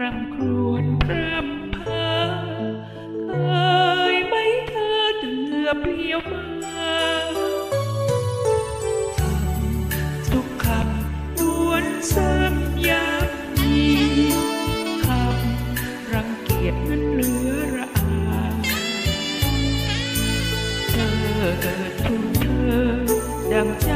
ร่ำครวญพรำเพ้อเคยไหมเธอเดือเปลี่ยวมาทุกคำด้วนซ้ำย้ำยีคำรังเกียจนั้นเหลือระอาเธอเกิดทุกเธอดังใจ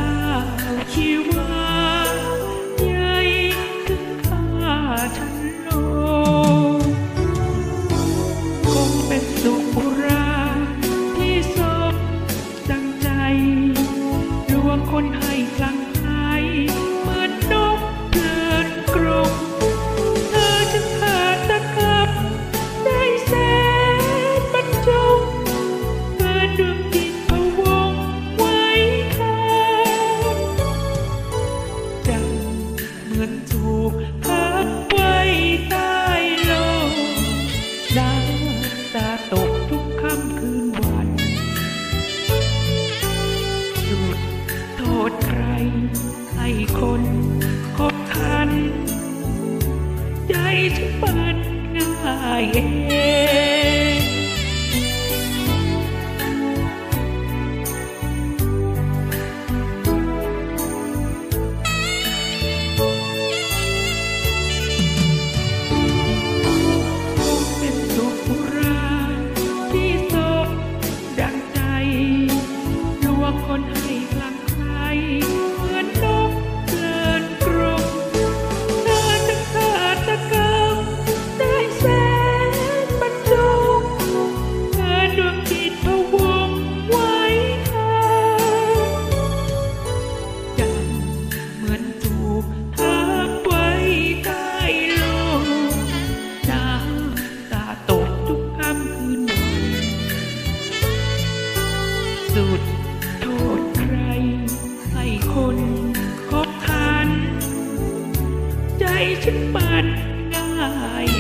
ใครคนคบคัน ใจฉันมันง่ายเอง สุด โทษใคร ให้คนคบคัน ใจฉันปั่นง่าย